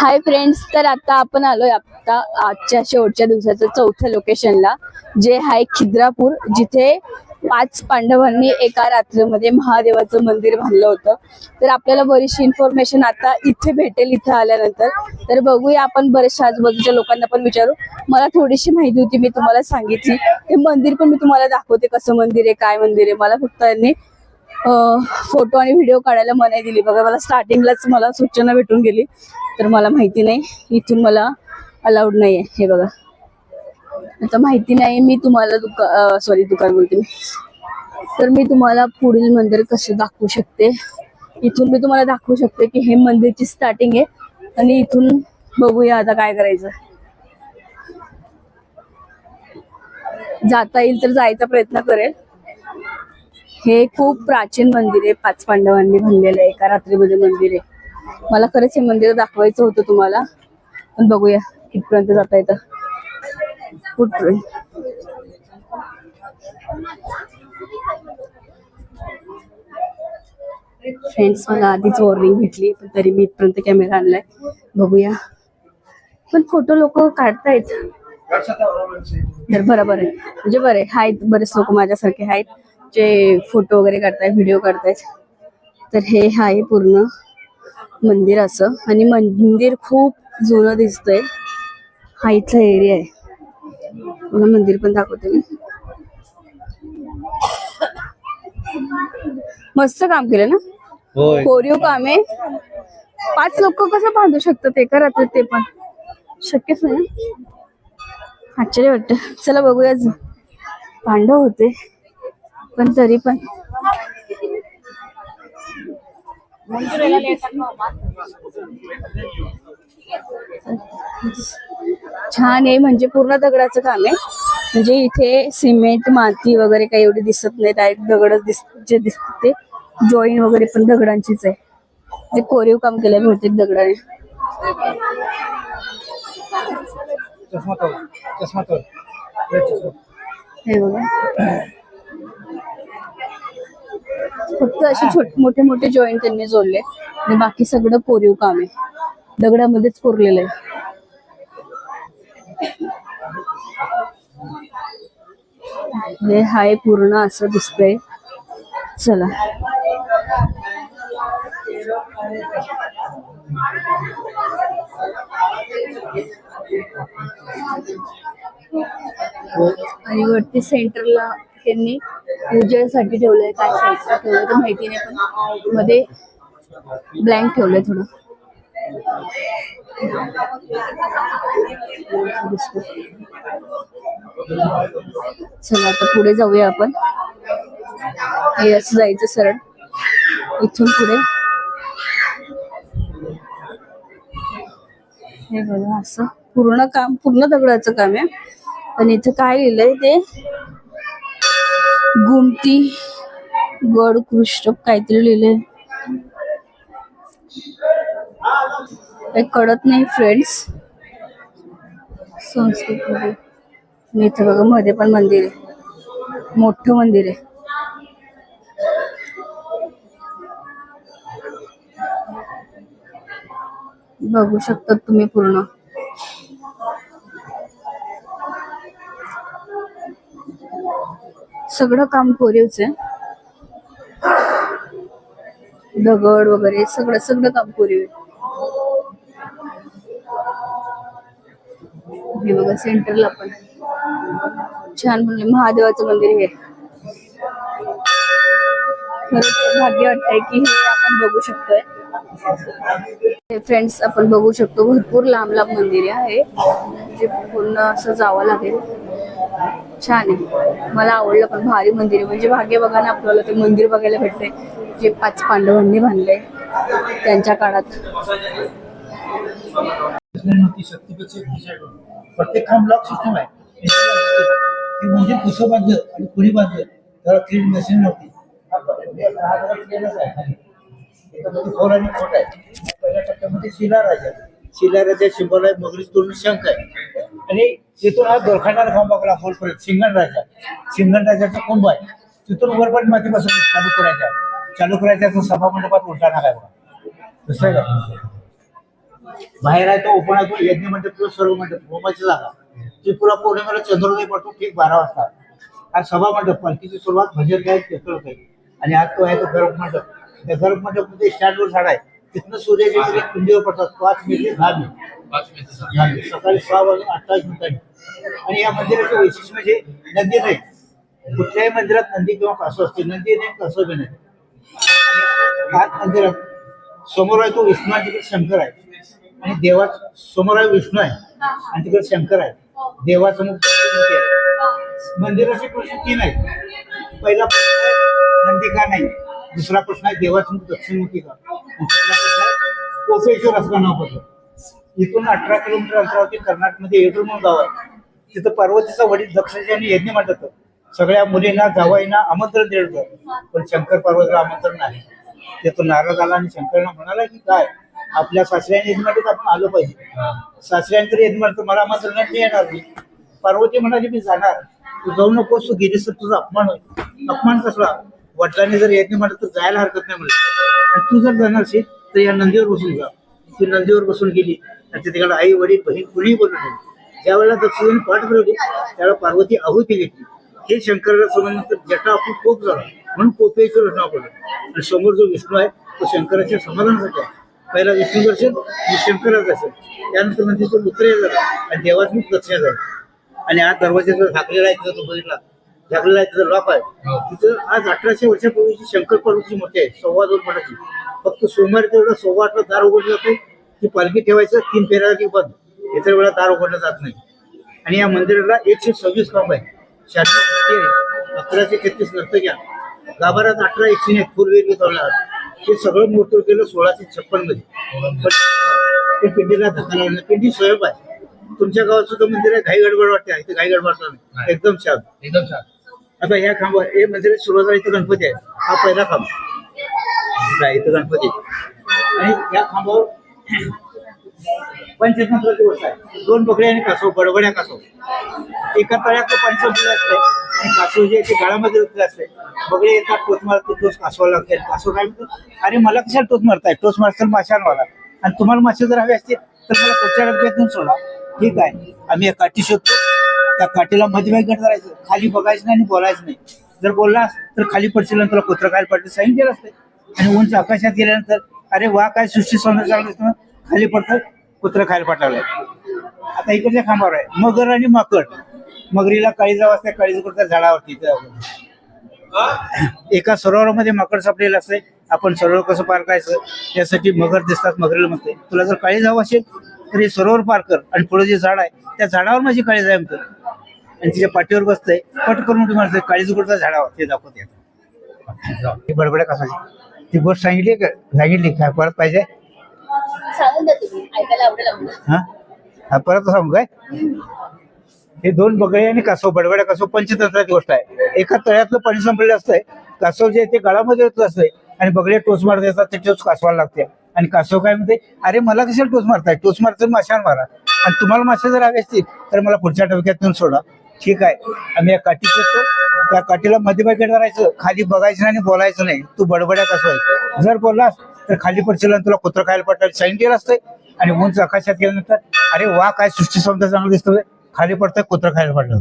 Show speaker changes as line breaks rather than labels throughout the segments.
Hi friends तर आता आपण आलोय आता आजच्या शेवटच्या दिवसाचं चौथ्या लोकेशनला जे आहे खिद्रापूर जिथे पाच पांडवांनी एका रात्रीमध्ये महादेवाचं मंदिर बांधलं होतं. तर आपल्याला बरीचशी इन्फॉर्मेशन आता इथे भेटेल इथे आल्यानंतर. तर बघूया आपण बरेचशा आजूबाजूच्या लोकांना पण विचारू. मला थोडीशी माहिती होती मी तुम्हाला सांगितली. हे मंदिर पण मी तुम्हाला दाखवते कसं मंदिर आहे काय मंदिर आहे. मला फक्त यांनी फोटो आणि व्हिडिओ काढायला मनाई दिली. बघा मला स्टार्टिंगलाच मला सूचना भेटून गेली. तर मला माहिती नाही इथून मला अलाउड नाही आहे हे बघा. आता माहिती नाही मी तुम्हाला दुका सॉरी दुकान बोलते मी. तर मी तुम्हाला पुढील मंदिर कसं दाखवू शकते? इथून मी तुम्हाला दाखवू शकते की हे मंदिरची स्टार्टिंग आहे. आणि इथून बघूया आता काय करायचं. जाता येईल तर जायचा प्रयत्न करेल. हे खूप प्राचीन मंदिर आहे पाच पांडवांनी बांधलेलं आहे एका रात्रीमध्ये मंदिर आहे. मला खरंच हे मंदिर दाखवायचं होतं तुम्हाला. पण बघूया कितपर्यंत जाता येतं. कुठपर्यंत? फ्रेंड्स मला आधीच वॉर्निंग भेटली पण तरी मी इथपर्यंत कॅमेरा आणलाय. बघूया. पण फोटो लोक काढतायत. तर बरोबर आहे म्हणजे बरे आहेत बरेच लोक माझ्यासारखे आहेत. जे फोटो वगैरे काढतायत व्हिडिओ काढतायत. तर हे आहे पूर्ण मंदिर असं. आणि मंदिर खूप जुनं दिसतंय. हा इथला एरिया आहे. मला मंदिर पण दाखवते मी. मस्त काम केलं ना? कोरीव काम आहे. पाच लोक कसं बांधू शकतात एका रात्रीत ते पण? शक्यच नाही. आश्चर्य वाटत. चला बघूया. पांडव होते. पण तरी पण. छान आहे म्हणजे पूर्ण दगडाचं काम आहे. म्हणजे इथे सिमेंट माती वगैरे काही एवढी दिसत नाही. डायरेक्ट दगड दिस जे दिसत ते जॉईन वगैरे पण दगडांचीच आहे. जे कोरीव काम केलंय बहुतेक दगडाने.
हे
बघा. फक्त असे छोटे मोठे मोठे जॉईंट त्यांनी जोडले. आणि बाकी सगळं कोरीव काम आहे. दगडामध्येच कोरलेलं आहे. हे हाय पूर्ण असं दिसतंय चला. आणि वरती सेंटरला त्यांनी पूजेसाठी ठेवलंय काय साईडला ठेवलंय तर माहिती नाही पण मध्ये ब्लँक ठेवलंय थोडं. चला आता पुढे जाऊया आपण. हे असं जायचं सरळ. इथून पुढे. हे बघा असं पूर्ण काम पूर्ण दगडाचं काम आहे. पण इथं काय लिहिलंय ते? गुमती गड कृष्ण काहीतरी लिहिले काही कळत नाही फ्रेंड्स संस्कृत मध्ये मी इथं बघा मध्ये पण मंदिर आहे. मोठं मंदिर आहे. बघू शकतात तुम्ही पूर्ण. सगळं काम कोरीवच आहे. दगड वगैरे सगळं सगळं काम कोरीव हे बघा सेंटरला पण छान म्हणजे महादेवाचं मंदिर हे खरंच भाग्य वाटतंय की हे आपण बघू शकतोय. फ्रेंड्स आपण बघू शकतो. भरपूर लांब लांब मंदिर आहे. जे पूर्ण असं जावं लागेल. छान आहे. मला आवडलं पण भारी मंदिर आहे. म्हणजे भाग्य बघा ना आपल्याला ते मंदिर बघायला भेटते जे पाच पांडवांनी बांधले त्यांच्या काळात.
प्रत्येक काम सिस्टम आहे. ते म्हणजे कसं बांधलं आणि कोणी बांधलं त्याला थ्री मशीन नव्हती. आणि खोट आहे. पहिल्या टप्प्यामध्ये शिला राजा शिला राजा शिंबोला आहे मगरीच तोरण शंख आहे. आणि तिथून आज दोरखंडाला खांबाकडे बघला खोलपर्यंत सिंगण राजा राजाचा कुंभ आहे. तिथून वरपर्यंत माती चालू करायचा चालू करायचा सभा मंडपात उलटा बघा. दुसरं काय बाहेर आहे तो ओपन आहे यज्ञ मंडप किंवा सर्व मंडप होमाची जागा. पुरा पौर्णिमेला चंद्रोदय पडतो ठीक बारा वाजता. आज सभा मंडप पालखीची सुरुवात भजन गायक पेपर होते आणि आज तो आहे तो गर्भ मंडप त्या गर्भ मंडपमध्ये स्टँडवर झाड आहे. तिथनं सूर्याचे कुंडीवर पडतात. पाच मिनिटे दहा झाले. सकाळी सहा वाजून अठ्ठावीस मिनिटांनी. आणि या मंदिराचं वैशिष्ट्य म्हणजे नंदी नाही. कुठल्याही मंदिरात नंदी किंवा कासव असते नंदी नाही कासव बी नाही. आत मंदिरात समोर आहे तो विष्णू आणि तिकडे शंकर आहे. आणि देवा समोर आहे विष्णू आहे आणि तिकडे शंकर आहे. देवाचं मंदिराचे प्रश्न तीन आहेत. पहिला नंदी का नाही. दुसरा प्रश्न आहे देवाचं दक्षिणमुखी का? तिसरा प्रश्न आहे कोपेश्वर असं नाव पडलं? इथून अठरा किलोमीटर अंतरावरती कर्नाटकमध्ये येडूर म्हणून गाव आहे. तिथं पार्वतीचा वडील दक्षिणी यज्ञ मांडत सगळ्या मुलींना जावाईंना आमंत्रण देत पण शंकर पार्वतीला आमंत्रण नाही. ते तो नाराज आला आणि शंकरना म्हणाला की काय? आपल्या सासऱ्याने यज्ञ आपण आलो पाहिजे. सासऱ्याने तर यज्ञ मला आमंत्रण नाही, येणार नाही पार्वती म्हणाली मी जाणार. तू जाऊ नकोस तू गेलीस तर तुझा अपमान होईल. अपमान कसला? वडिलांनी जर यज्ञ म्हटलं तर जायला हरकत नाही म्हणजे आणि तू जर जाणार असेल तर या नंदीवर बसून जा. ती नंदीवर बसून गेली आणि तिकडे आई वडील बहीण कुणीही बोलत नाही ज्या वेळेला पाठ फिरवली त्यावेळेला पार्वती आहुती घेतली हे शंकराला समजल्यानंतर जटा आपण कोप झाला. म्हणून कोपेश्वर रचना पडलं आणि समोर जो विष्णू आहे तो शंकराच्या समाधानासाठी आहे. पहिला विष्णू दर्शन आणि शंकराचं असेल त्यानंतर म्हणजे तो उतरे झाला आणि देवाच दक्षिणा दक्षिण झाला आणि आज दरवाजाचा झाकलेला आहे तो बघितला. झाकलेला आहे तिथं लॉक आहे तिथं आज अठराशे वर्षापूर्वीची शंकर पर्वतीची मूर्ती आहे सव्वा दोन फुटाची फक्त सोमवारी तेवढं सव्वा आठला दार उघडलं जातो ती पालखी ठेवायचं तीन फेऱ्या की बंद. इतर वेळा दार उघडलं जात नाही. आणि या मंदिराला एकशे सव्वीस खांब आहे. आहे. अकराशे तेहतीस नर्तक्या गाभारात अठरा एकशे एक फुलवेली तळणार हे सगळं मोठं केलं सोळाशे छप्पनमध्ये पण ते पिंडीला धक्का लावणार पिंडी स्वयं आहे. तुमच्या गावात सुद्धा मंदिर आहे. घाई गडबड वाटते. इथे घाई गडबड नाही. एकदम छान.
एकदम छान.
आता या खांबावर हे मंदिर सुरुवात झाली इथं गणपती आहे. हा पहिला खांब. इथं आहे, इथं गणपती. आणि या खांबावर पंचतंत्राची गोष्ट आहे. दोन बकरी आणि कासव बडबड्या कासव. एका तळ्यात पंचतंत्र असते आणि कासव जे आहे ते गाळामध्ये रुतले असते बगळे येतात टोच मारतो टोच कासवाला लागते. कासव काय म्हणतो अरे मला कशाला टोच मारताय? टोच मारताल माशांवाला आणि तुम्हाला मासे जर हवे असतील तर मला पुढच्या डब्यातून सोडा. ठीक आहे. आम्ही एक काठी शोधतो त्या काठीला मध्ये करायचं. खाली बघायचं नाही आणि बोलायचं नाही. जर बोललास तर खाली पडशील आणि तुला कुत्र काय पडते केलं असते. आणि उंच आकाशात गेल्यानंतर अरे वा काय सृष्टी सौंदर्य चांगलं असतं खाली पडतं कुत्र खायला पाठवलंय आता इकडच्या खांबावर आहे. मगर आणि माकड. मगरीला काळीजा वाजता काळीज करतात झाडावरती एका सरोवरामध्ये माकड सापडलेलं असते आपण सरोवर कसं पार करायचं? यासाठी मगर दिसतात मगरीला म्हणते. तुला जर काळी जावं असेल तर हे सरोवर पार कर आणि पुढे जे झाड आहे त्या झाडावर माझी काळी जाय म्हणतो आणि तिच्या पाठीवर बसतंय पट करून उडी मारते काळीज कुठचा झाडावर. ते दाखवते ती बडबड्या कसाची ती गोष्ट सांगितली का? सांगितली काय परत पाहिजे? हा? परत सांगू काय? हे दोन बगळे आणि कासव बडबड्या कासव पंचतंत्राची गोष्ट आहे. एका तळ्यातलं पाणी संपलेलं असतंय कासव जे आहे ते गळामध्ये येत असतंय आणि बगळे टोच मारत येतात ते टोच कासवाला लागते. आणि कासव काय म्हणते अरे मला कशाला टोच मारताय? टोच मारतो माशाला मारा. आणि तुम्हाला मासे जर हवे असतील तर मला पुढच्या टप्प्यात नेऊन सोडा. ठीक आहे. आम्ही या काठी करतो. त्या काठीला मध्यभागी करायचं खाली बघायचं नाही आणि बोलायचं नाही. तू बडबड्या कसं आहे जर बोललास तर खाली पडशील आणि तुला कुत्र खायला पडतात. सांगितलेलं असतंय आणि उंच आकाशात गेल्यानंतर अरे वा काय सृष्टी सौंदर्य चांगलं दिसतोय खाली पडतंय कुत्र खायला पडलं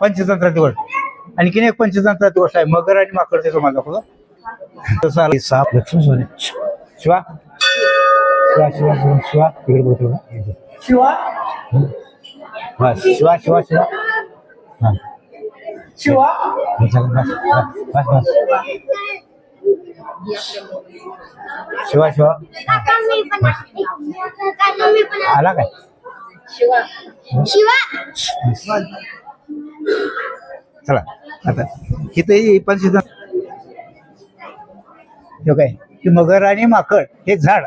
पंचतंत्राची गोष्ट आणखीन एक पंचतंत्राची गोष्ट आहे. मगर आणि माकड ते तुम्हाला दाखवतो. तसं आलं साप लक्ष्मी शिवा शिवा शिवा शिवा शिवा. तिकडे बघतो का
शिवा?
बस शिवा शिवा शिवा. हा.
शिवा?
बस बस बस बस शिवा शिवा. आला काय?
शिवा.
शिवा?
चला आता इथे पण सुद्धा काय? की मगर आणि माकड हे झाड.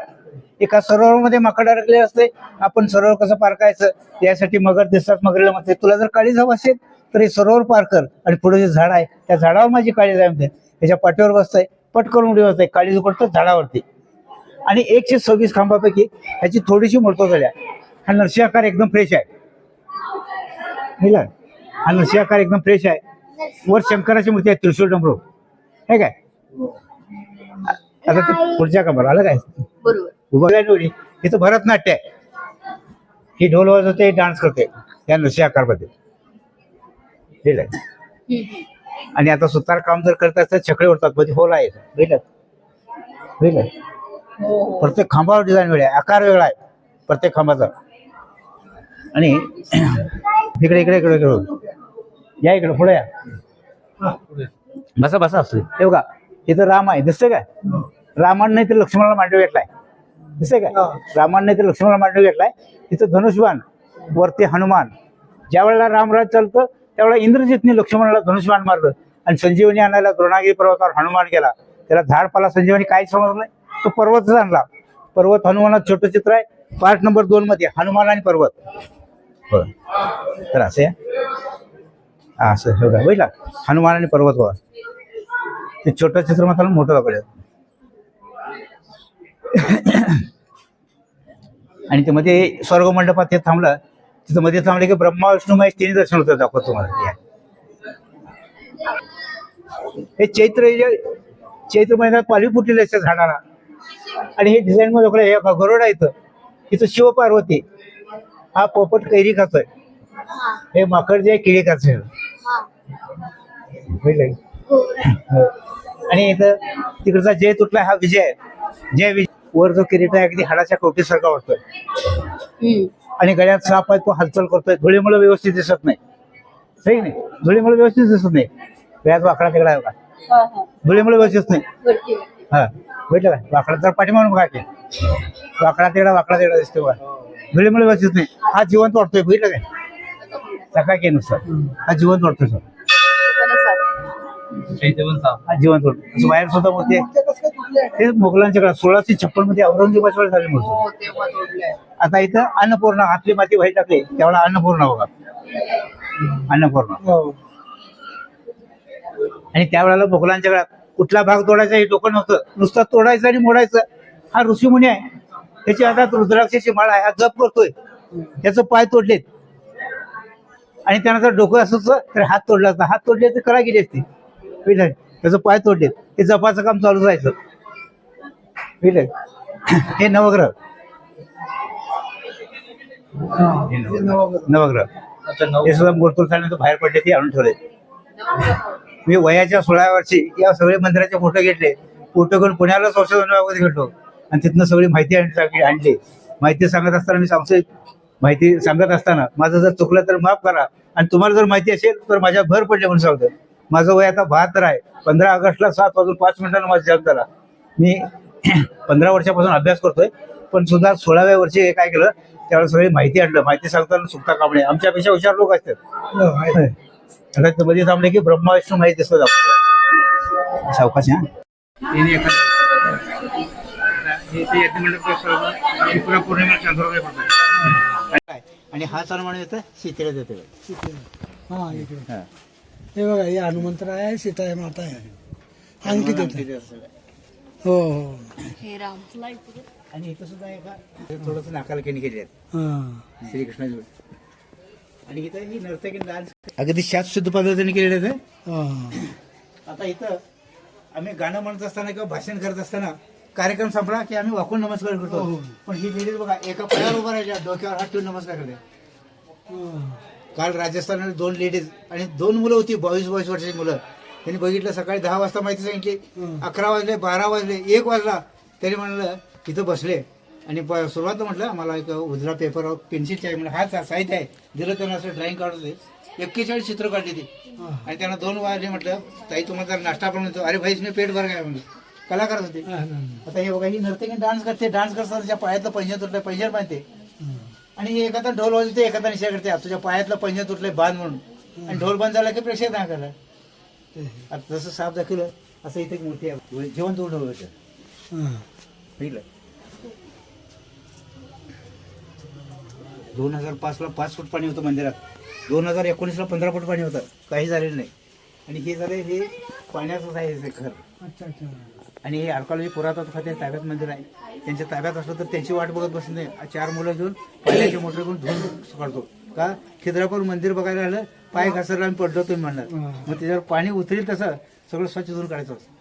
एका सरोवरमध्ये माकड अडकले असते. आपण सरोवर कसं पार करायचं? यासाठी मगर दिसतात मगरीला म्हणते तुला जर काळी हवं असेल तर हे सरोवर पार कर आणि पुढे जे झाड आहे त्या झाडावर माझी काळी जाय म्हणते. त्याच्या पाठीवर बसतंय पटकन उडी होत काळी उकडतं झाडावरती. आणि एकशे सव्वीस खांबापैकी ह्याची थोडीशी मोडतो झाल्या हा नरशी आकार एकदम फ्रेश आहे. मिळालं हा नरशी आकार एकदम फ्रेश आहे. वर शंकराची मूर्ती आहे त्रिशूर डमरू. हे काय? आता पुढच्या कमर आलं काय?
बरोबर.
निवडी इथं भरतनाट्य आहे. ही ढोल वाजवते डान्स करते या नशी आकारमध्ये. ठीक आहे. आणि आता सुतार काम जर करत असतात छकडे उडतात मध्ये होल आहे. भेटत भेटत
हो हो.
प्रत्येक खांबावर डिझाईन वेगळा आहे आकार वेगळा आहे प्रत्येक खांबाचा. आणि इकडे इकडे इकडे इकडे. या इकडे पुढे या. बसा बसा असतो हे बघा इथं राम आहे. दिसतंय काय? रामानं नाही तर लक्ष्मणाला मांडव घेतलाय. दिसतंय काय? रामानं नाही तर लक्ष्मणाला मांडव घेतलाय. तिथं धनुष्यबाण वरती हनुमान. ज्या वेळेला रामराज चालतं त्यावेळेला इंद्रजितने लक्ष्मणाला धनुष्यबाण मारलं. आणि संजीवनी आणायला द्रोणागिरी पर्वतावर हनुमान गेला. त्याला झाडपाला संजीवनी काहीच समजलं नाही. तो पर्वतच आणला. पर्वत हनुमानात छोटं चित्र आहे. पार्ट नंबर दोन मध्ये हनुमान आणि पर्वत. तर असं आहे असं हे बघा. हनुमान आणि पर्वत बघा. ते छोटं चित्र मात्र मोठं दाखवलं. आणि ते मध्ये स्वर्ग मंडपात ते थांबलं. तिथं मध्ये थांबले की ब्रह्मा विष्णू महेश तिन्ही दर्शन होतं दाखवतो तुम्हाला. हे चैत्र चैत्र महिन्यात पालवी फुटलेली असते झाडाला. आणि हे डिझाईन मध्ये हे गरुड आहे इथं. इथं शिव पार्वती हा पोपट कैरी खातोय. हे माकड जे आहे, केळी खातोय. बघितलं का? हो. आणि इथं तिकडचा जय तुटला हा विजय जय विजय. वर जो किरीट आहे अगदी हाडाच्या कवटीसारखा वाटतोय. आणि गळ्यात साप आहे तो हालचाल करतोय. धुळीमुळे व्यवस्थित दिसत नाही. सही नाही? धुळीमुळे व्यवस्थित दिसत नाही. गळ्यात वाकडा तिकडा आहे
हा.
धुळीमुळे व्यवस्थित नाही. हा. भेटलं का? वाकडा तर पाठीमागून बघा की. वाकडा तिकडा वाकडा तिकडा दिसतो बघा. धुळीमुळे व्यवस्थित नाही. हा जिवंत वाटतोय. बघितलं काय सकाळ की नुसतं. हा जिवंत वाटतोय सर. जिवंत असं बाहेर सुद्धा मूर्ती आहे ते मुघलांच्या काळात सोळाशे छप्पनमध्ये औरंगजेबाच्या झाली मूर्ती
हो.
आता इथं अन्नपूर्णा हातली माती व्हायची टाकली त्यावेळेला अन्नपूर्णा बघा अन्नपूर्णा. आणि त्यावेळेला मुघलांच्या काळात कुठला भाग तोडायचा हे डोकं नव्हतं. नुसतं तोडायचं आणि मोडायचं. हा ऋषीमुनी आहे. त्याची आता रुद्राक्षाची माळ आहे. हा जप करतोय. त्याचं पाय तोडलेत. आणि त्यानं जर डोकं असतं तर हात तोडला असता हात तोडले तर करा गेली असती. कळलं? त्याचं पाय तोडले. हे जपाचं काम चालू राहायचं. कळलं? हे नवग्रह. नवग्रह. हे सुद्धा मूर्तूर तो बाहेर पडले ते आणून ठेवले. मी वयाच्या सोळाव्या वर्षी या सगळे मंदिराचे फोटो घेतले. फोटो घेऊन पुण्याला संशोधन विभागामध्ये घेतलो आणि तिथनं सगळी माहिती सगळी आणली. माहिती सांगत असताना मी सांगतो माहिती सांगत असताना माझं जर चुकलं तर माफ करा. आणि तुम्हाला जर माहिती असेल तर माझ्या भर पडले म्हणून सांगतो माझं वय आता बहात्तर आहे. पंधरा ऑगस्टला सात वाजून पाच मिनिटांना माझा जन्म झाला. मी पंधरा वर्षापासून अभ्यास करतोय पण सुद्धा सोळाव्या वर्षी हे काय केलं त्यावेळेस सगळी माहिती आणलं. माहिती सांगताना चुकता कामणे आमच्यापेक्षा हुशार लोक असतात. आता ते मध्ये थांबले की ब्रह्मा विष्णू माहिती दिसतो आपल्याला. सावकाश हा. आणि हा सन्मान येतं शीतेला देते
हा हे बघा हे हनुमंतराय आहे सीता आहे. माता आहे अंकित येतं हो हो.
हे राम.
आणि इथं सुद्धा एका थोडस नाकाला केणी केली आहेत.
हा.
श्रीकृष्णाची आणि इथं ही नर्तकी डान्स अगदी शास्त्रशुद्ध पद्धतीने केलेले आहेत
हा.
आता इथं आम्ही गाणं म्हणत असताना किंवा भाषण करत असताना कार्यक्रम संपला की आम्ही वाकून नमस्कार करतो.
हो.
पण ही लेडीज बघा एका पायावर उभा राहिल्या डोक्यावर हात ठेवून नमस्कार करते.
हा.
काल राजस्थानमध्ये दोन लेडीज आणि दोन मुलं होती बावीस बावीस वर्षाची मुलं. त्यांनी बघितलं सकाळी दहा वाजता माहिती सांगितली. अकरा वाजले बारा वाजले एक वाजला. तरी म्हणलं इथं बसले. आणि सुरुवात म्हटलं आम्हाला एक उजरा पेपर पेन्सिलचे आहे. म्हणलं हा साहित्य आहे. दिलं त्यांना असं ड्रॉइंग काढून एक्केचाळीस चित्र काढली ती. आणि त्यांना दोन वाजले म्हटलं ताई तुम्हाला नाश्ता पण म्हणतो अरे भाईच मी पेट भर काय? म्हणलं. कलाकार होते. आता हे बघा ही नर्तकी डान्स करते डान्स करताना पायातलं पैंजण तुटलं बांधते.
हा.
आणि एखादा ढोल वाजवते एखादा निशा करते तुझ्या पायातलं पैंजण तुटले बांध म्हणून. आणि ढोल बंद झाला की प्रेक्षक नाही
करा
आता जसं साप दाखवलं असं इथे मूर्ती आहे. म्हणजे जेवण ढोल होतं दोन हजार पाचला पाच फूट पाणी होतं मंदिरात. दोन हजार एकोणीसला पंधरा फूट पाणी होतं. काही झालेलं नाही. आणि हे झालं हे पाण्याचंच आहे हे घर.
अच्छा अच्छा.
आणि हे आर्कॉलॉजी पुरातत्व खाते ताब्यात मंदिर आहे. त्यांच्या ताब्यात असलं तर त्यांची वाट बघत बसत नाही चार मुलं घेऊन पाण्याची मोटर घेऊन धुवून काढतो. का? खिद्रापूर मंदिर बघायला आलं पाय घसरला आणि पडलो तुम्ही म्हणणार. मग त्याच्यावर पाणी उतरेल तसं सगळं स्वच्छ धुवून काढायचं असतं.